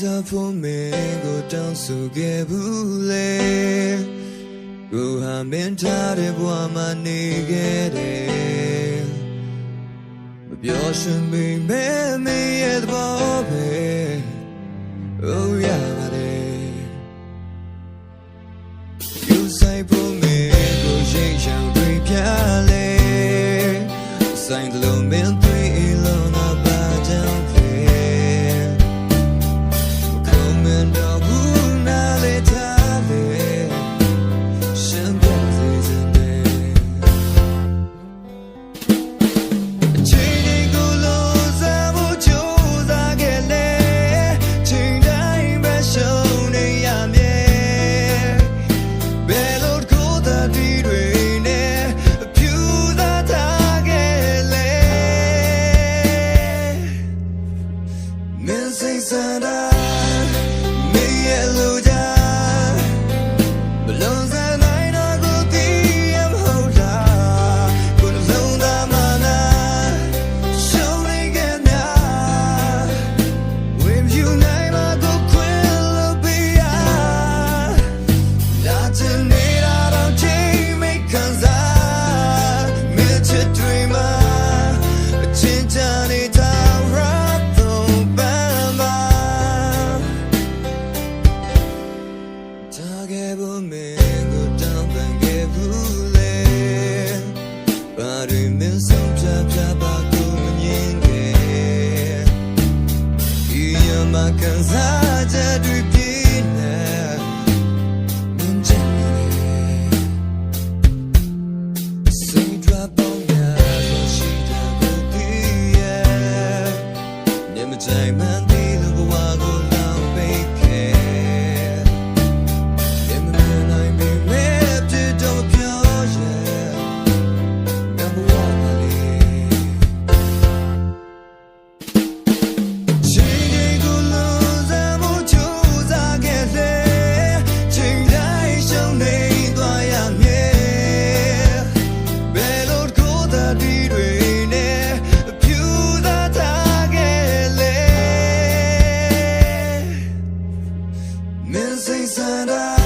စားဖို့မင်းကိုတောင်းဆိုခဲ့ဘူးလေကိုဟာမင်းထားတဲ့ဘဝမှာနေခဲ့တယ်မပြောရှင်မိမဲမင်းရဲ့သဘောပဲ Oh yeah မြင်စိတ်စံတိုင်း razão. Missing Santa.